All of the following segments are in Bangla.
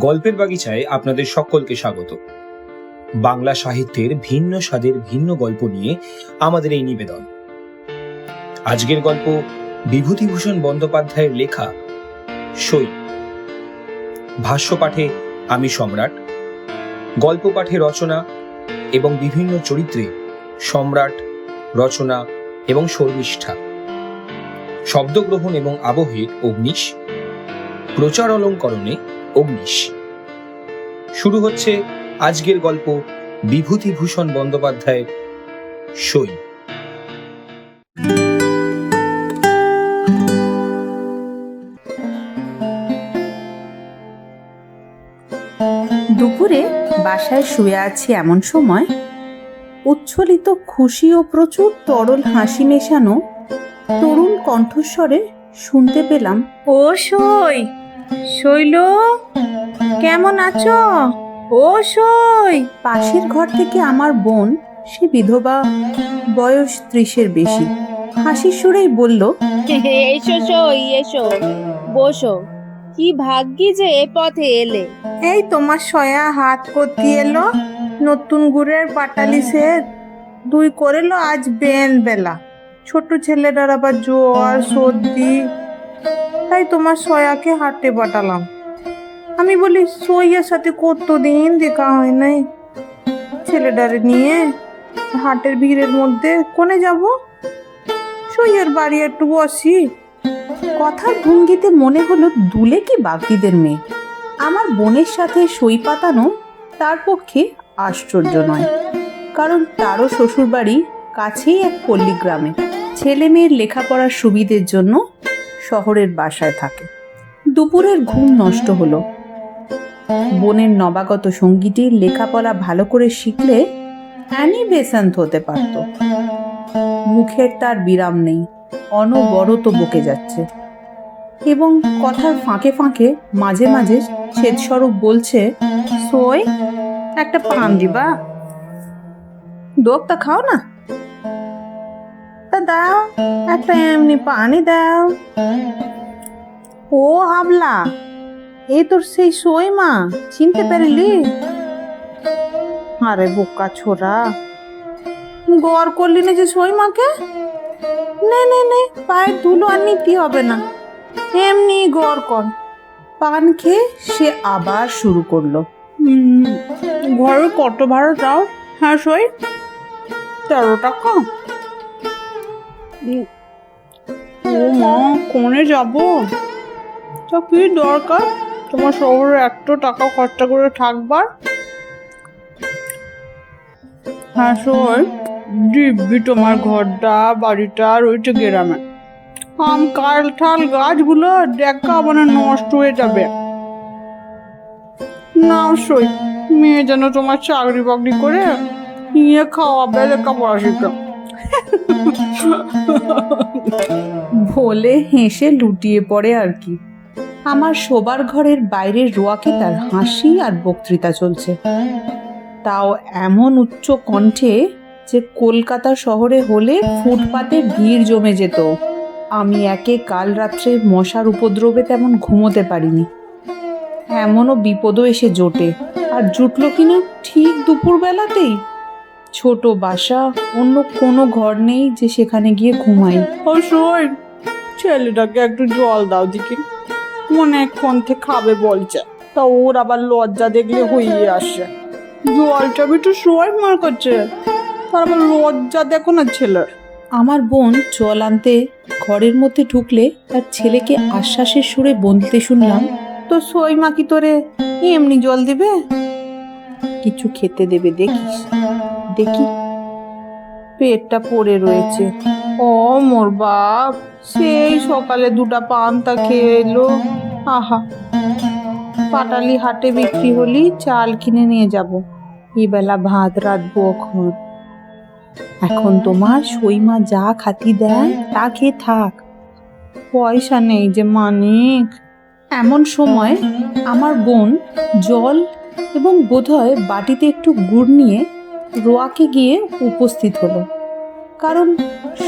গল্পের বাগিচায় আপনাদের সকলকে স্বাগত। বাংলা সাহিত্যের ভিন্ন স্বাদের ভিন্ন গল্প নিয়ে আমাদের এই নিবেদন। আজকের গল্প বিভূতিভূষণ বন্দ্যোপাধ্যায়ের লেখা সই। ভাষ্য পাঠে আমি সম্রাট, গল্প পাঠে রচনা এবং বিভিন্ন চরিত্রে সম্রাট, রচনা এবং শর্মিষ্ঠা। শব্দগ্রহণ এবং আবহে অগ্নিশ, প্রচার অলঙ্করণে অগ্নিশ। শুরু হচ্ছে আজকের গল্প বিভূতিভূষণ বন্দ্যোপাধ্যায়ের সই। দুপুরে বাসায় শুয়ে আছি এমন সময় উচ্ছ্বলিত খুশি ও প্রচুর তরল হাসি মেশানো তরুণ কণ্ঠস্বরে শুনতে পেলাম ও সই শৈল কেমন আছো? ও সই পাশের ঘর থেকে আমার বোন সে বিধবা বয়স ত্রিশের বেশি। হাসির সুরেই বলল এসো সই এসো বসো। কি ভাগ্যি যে এ পথে এলে। এই তোমার সয়া হাত করতে এলো নতুন গুড়ের পাটালি সের। দুই করেলো আজ বেন বেলা ছোট ছেলেটার আবার জ্বর সর্দি তাই তোমার সয়াকে হাঁটতে পাঠালাম। আমি বলি, সইয়ের সাথে কতদিন দেখা হয় নাই? ছেলেটারে নিয়ে হাটের ভিড়ের মধ্যে কোনে যাব? সইয়ের বাড়ি একটু বসি। কথার ভঙ্গিতে মনে হলো দুলে কি বাগদিদের মেয়ে। আমার বোনের সাথে সই পাতানো তার পক্ষে আশ্চর্য নয়, কারণ তারও শ্বশুরবাড়ি কাছেই এক পল্লী গ্রামে। ছেলে মেয়ের লেখাপড়ার সুবিধের জন্য শহরের বাসায় থাকে। দুপুরের ঘুম নষ্ট হলো। বোনের নবাগত সঙ্গীটি লেখাপড়া ভালো করে শিখলে অ্যানি বেসান্ত হতে পারত। মুখের তার বিরাম নেই, অনবরত বকে যাচ্ছে। এবং কথার ফাঁকে ফাঁকে মাঝে মাঝে স্বেদস্বরূপ বলছে সই একটা পান দিবা। দোকটা খাও না? তা দাও, একটা এমনি পানি দাও। ও হাবলা এই তোর সেই সই মা, চিনতে পারলি? আরে বোকা ছোড়া, গড় করলি না যে সই মাকে? নে নে নে পায়ের ধুলো আর নিতে হবে না, এমনি গড় কর। পান খেয়ে সে আবার শুরু করল। ঘরে কত ভাড়া দাও হ্যাঁ সই? তেরো টাকা। ও মা, কোনে যাব? তা কি দরকার? তোমার শহরে একটু টাকা খরচা করে থাকবার? হ্যাঁ সই দিব্যি তোমার ঘরটা, বাড়িটা রয়েছে গ্রামে। আম কাল ঠাল, গাছগুলো দেখা মানে নষ্ট হয়ে যাবে। না, সই, মেয়ে যেন তোমার চাকরি বাকরি করে, নিয়ে খাওয়াবে লেখাপড়া শিখে বলে হেসে লুটিয়ে পড়ে আর কি। আমার শোবার ঘরের বাইরের রোয়াকে তার হাসি আর বক্তৃতা চলছে। তাও এমন উচ্চ কণ্ঠে যে কলকাতা শহরে হলে ফুটপাতে ভিড় জমে যেত। আমি একে কাল রাত্রে মশার উপদ্রবে তেমন ঘুমোতে পারিনি। এমনও বিপদও এসে জোটে। আর জুটলো কিনা ঠিক দুপুরবেলাতেই ছোট বাসা অন্য কোনো ঘর নেই যে সেখানে গিয়ে ঘুমাই। শোন ছেলেটাকে একটু জল দাও দিকে মনে এক্ষণ থেকে খাবে বলছে তা ওর আবার লজ্জা দেখলে হইয়ে আসে। জলটা একটু শোয় মার করছে তার আবার লজ্জা দেখো না ছেলের। আমার বোন জল আনতে ঘরের মধ্যে ঢুকলে তার ছেলেকে আশ্বাসের সুরে বলতে শুনলাম তো সই মা কি তোরে এমনি জল দিবে? কিছু খেতে দেবে দেখিস। দেখি পেটটা পড়ে রয়েছে। ও মোর বাপ, সেই সকালে দুটা পান্তা খেয়ে এলো। আহা, পাটালি হাটে বিক্রি হলি চাল কিনে নিয়ে যাব। এবেলা ভাত রাঁধবো এখন। এখন তোমার সইমা যা খাতি দেয় তা খেয়ে থাক। পয়সা নেই যে মানিক। এমন সময় আমার বোন জল এবং বোধহয় বাটিতে একটু গুড় নিয়ে রোয়াকে গিয়ে উপস্থিত হলো। কারণ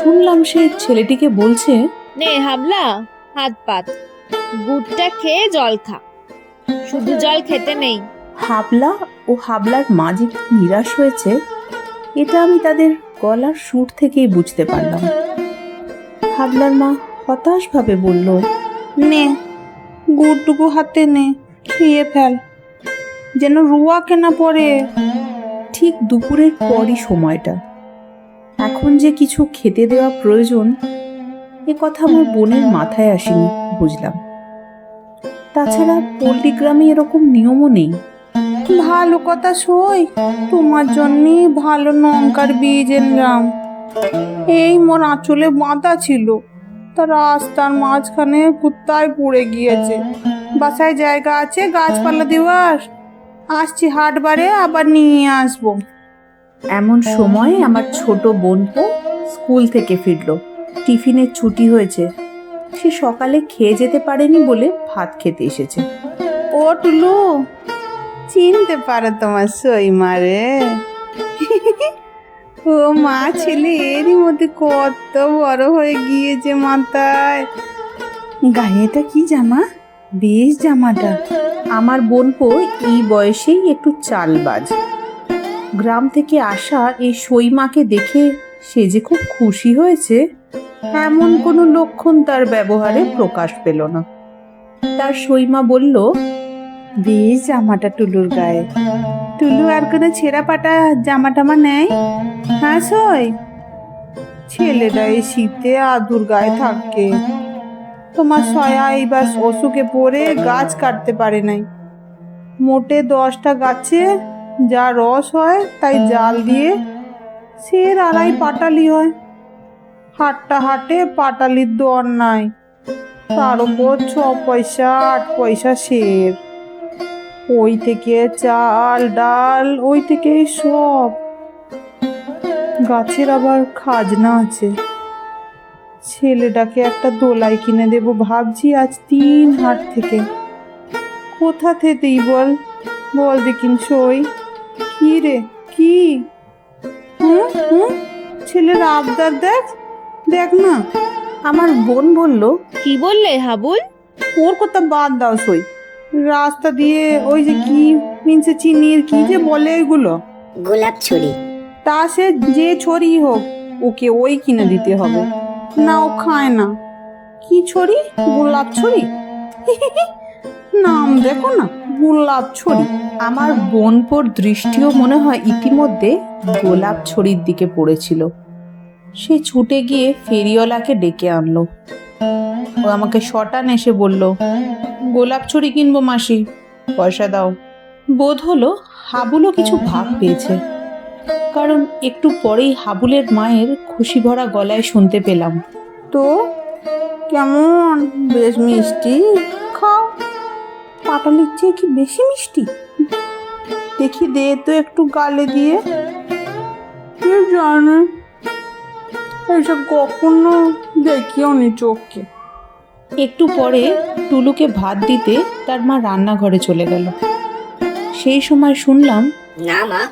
শুনলাম সে ছেলেটিকে বলছে নে হাবলা হাত পাত গুড়টা খেয়ে জল খা। শুধু জল খেতে নেই। হাবলা ও হাবলার মা যে নিরাশ হয়েছে এটা আমি তাদের গলার সুর থেকেই বুঝতে পারলাম। হাবলার মা হতাশভাবে বলল নে গুড়টুকু হাতে নে খেয়ে ফেল। যেন রুয়া কেনা পড়ে। ঠিক দুপুরের পরই সময়টা। এখন যে কিছু খেতে দেওয়া প্রয়োজন, এ কথা আমার বোনের মাথায় আসেনি, বুঝলাম। তাছাড়া পল্লী গ্রামে এরকম নিয়মও নেই। ভালো কথা সই, তোমার জন্য ভালো লঙ্কার বীজ এনলাম। এই মোর আঁচলে বাঁধা ছিল, তা রাস্তার মাঝখানে কুত্তায় পড়ে গিয়েছে। বাসায় জায়গা আছে গাছপালা দেওয়ার? আসছি হাটবারে আবার নিয়ে আসব। এমন সময় আমার ছোট বোনপো স্কুল থেকে ফিরলো। টিফিনের ছুটি হয়েছে। সে সকালে খেয়ে যেতে পারেনি বলে ভাত খেতে এসেছে। ও টুলু চিনতে পারো তোমার সই মারে ও মা ছেলে এরই মধ্যে কত বড় হয়ে গিয়েছে মাথায়। গায়েটা কি জামা? বেশ জামাটা। আমার বোনপো এই বয়সেই একটু চালবাজ। গ্রাম থেকে আসা এই সই মাকে দেখে সে যে খুব খুশি হয়েছে, এমন কোনো লক্ষণ তার ব্যবহারে প্রকাশ পেল না। তার সইমা বলল, বেশ জামাটা টুলুর গায়ে। টুলু আর কোনো ছেঁড়া পাটা জামা টামা নেয়? হ্যাঁ সই। ছেলেটা এই শীতে আদুর গায়ে থাকে। তোমার সয়া এইবার অসুখে পড়ে গাছ কাটতে পারে নাই। মোটে দশটা গাছে যা রস হয়, তাই জাল দিয়ে সের আড়াই পাটালি হয়। হাটটা হাটে পাটালির দর নাই। তার উপর ছ পয়সা, আট পয়সা শের। ওই থেকে চাল, ডাল, ওই থেকে সব। গাছের আবার খাজনা আছে। ছেলেটাকে একটা দোলাই কিনে দেবো ভাবছি আজ তিন হাট থেকে। কোথা থেকেই বল? বল দেখিন সই। কি রে? কি? হুম? হুম? ছেলের আবদার দেখ। দেখ না। আমার বোন বলল কি বললে হাবুল? ওর কথা বাদ দাও সই। রাস্তা দিয়ে ওই যে কি মিনসে চিনির কি যে বলে এগুলো? গোলাপ ছড়ি। তা সে যে ছড়ি হোক ওকে ওই কিনে দিতে হবে। না, ও খায় না। কি ছড়ি? গোলাপ ছড়ি? নাম দেখো না গোলাপ ছড়ি। আমার বোনপোর দৃষ্টিও মনে হয় ইতিমধ্যে গোলাপ ছড়ির দিকে পড়েছিল। সে ছুটে গিয়ে ফেরিওয়ালাকে ডেকে আনলো। ও আমাকে শটান এসে বলল, গোলাপ ছড়ি কিনবো মাসি, পয়সা দাও। বোধ হলো হাবুলও কিছু ভাগ পেয়েছে। কারণ একটু পরেই হাবুলের মায়ের খুশি ভরা গলায় শুনতে পেলাম। তো? কেমন? বেশ মিষ্টি? খাও। পাটালির চেয়ে কি বেশি মিষ্টি? দেখি দে তো একটু গালে দিয়ে। কে জানে? এইসব কখনো দেখিও নি চোখকে। একটু পরে টুলুকে ভাত দিতে তার মা রান্নাঘরে চলে গেল। সেই সময় শুনলাম না মা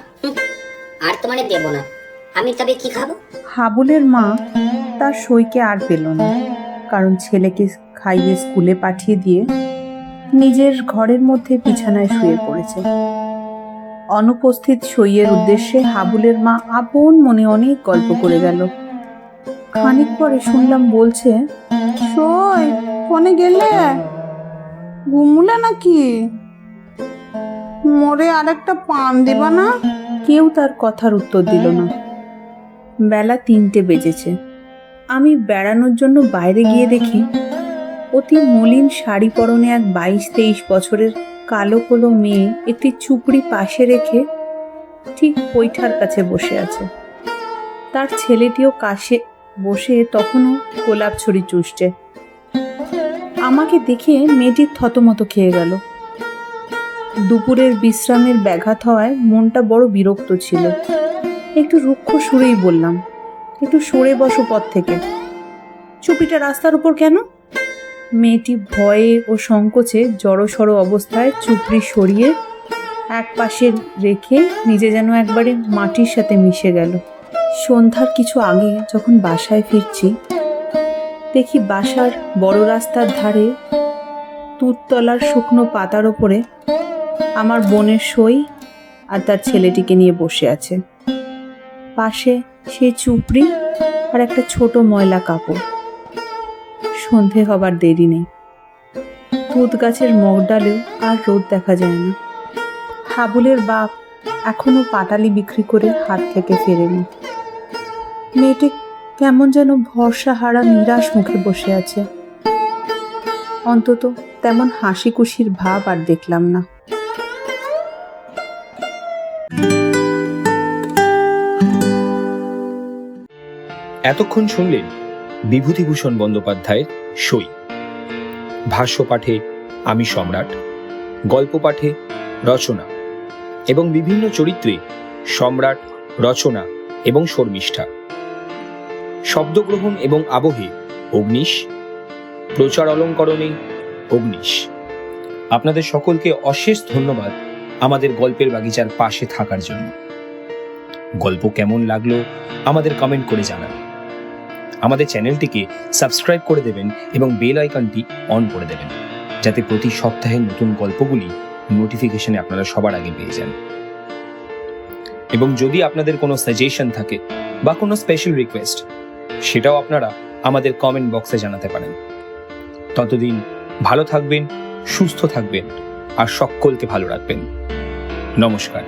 আর তোমারে দেব না। আমি তবে কি খাব? হাবুলের মা তার সইকে আর পেল না কারণ ছেলেকে খাইয়ে স্কুলে পাঠিয়ে দিয়ে নিজের ঘরের মধ্যে বিছানায় শুয়ে পড়েছে। অনুপস্থিত সইয়ের উদ্দেশ্যে হাবুলের মা আপন মনে অনেক গল্প করে গেল। খানিক পরে শুনলাম বলছে সই ফোনে গেলে? ঘুমুলে নাকি? মোরে আরেকটা পান দিবা না? কেউ তার কথার উত্তর দিল না। বেলা তিনটে বেজেছে। আমি বেড়ানোর জন্য বাইরে গিয়ে দেখি, অতি মলিন শাড়ি পরনে এক বাইশ তেইশ বছরের কালো কলো মেয়ে একটি চুপড়ি পাশে রেখে ঠিক পৈঠার কাছে বসে আছে। তার ছেলেটিও কাছে বসে তখনও গোলাপ ছড়ি চুষছে। আমাকে দেখে মেয়েটি থতমত খেয়ে গেল। দুপুরের বিশ্রামের ব্যাঘাত হওয়ায় মনটা বড় বিরক্ত ছিল। একটু রুক্ষ সুরেই বললাম, একটু সরে বসো পথ থেকে। চুপিটা রাস্তার উপর কেন? মেয়েটি ভয়ে ও সংকোচে জড়সড় অবস্থায় চুপড়ি সরিয়ে এক পাশে রেখে নিজে যেন একবারে মাটির সাথে মিশে গেল। সন্ধ্যার কিছু আগে যখন বাসায় ফিরছি, দেখি বাসার বড় রাস্তার ধারে তুততলার শুকনো পাতার ওপরে আমার বোনের সই আর তার ছেলেটিকে নিয়ে বসে আছে। পাশে সেই চুপড়ি আর একটা ছোট ময়লা কাপড়। সন্ধে হবার দেরি নেই। তুত গাছের মগডালেও আর রোদ দেখা যায় না। হাবুলের বাপ এখনও পাটালি বিক্রি করে হাত থেকে ফেরেনি। মেয়েটি কেমন যেন ভরসা হারা নিরাশ মুখে বসে আছে। অন্তত তেমন হাসি খুশির ভাব আর দেখলাম না। এতক্ষণ শুনলেন বিভূতিভূষণ বন্দ্যোপাধ্যায়ের সই। ভাষ্য পাঠে আমি সম্রাট, গল্প পাঠে রচনা এবং বিভিন্ন চরিত্রে সম্রাট, রচনা এবং শর্মিষ্ঠা। শব্দগ্রহণ এবং আবহে অগ্নিশ, প্রচার অলঙ্করণে অগ্নিশ। আপনাদের সকলকে অশেষ ধন্যবাদ আমাদের গল্পের বাগিচার পাশে থাকার জন্য। গল্প কেমন লাগল আমাদের কমেন্ট করে জানান। আমাদের চ্যানেলটিকে সাবস্ক্রাইব করে দেবেন এবং বেল আইকনটি অন করে দেবেন, যাতে প্রতি সপ্তাহে নতুন গল্পগুলি নোটিফিকেশনে আপনারা সবার আগে পেয়ে যান। এবং যদি আপনাদের কোনো সাজেশন থাকে বা কোনো স্পেশাল রিকোয়েস্ট সেটাও আপনারা আমাদের কমেন্ট বক্সে জানাতে পারেন। ততদিন ভালো থাকবেন, সুস্থ থাকবেন, আর সকলকে ভালো রাখবেন। নমস্কার।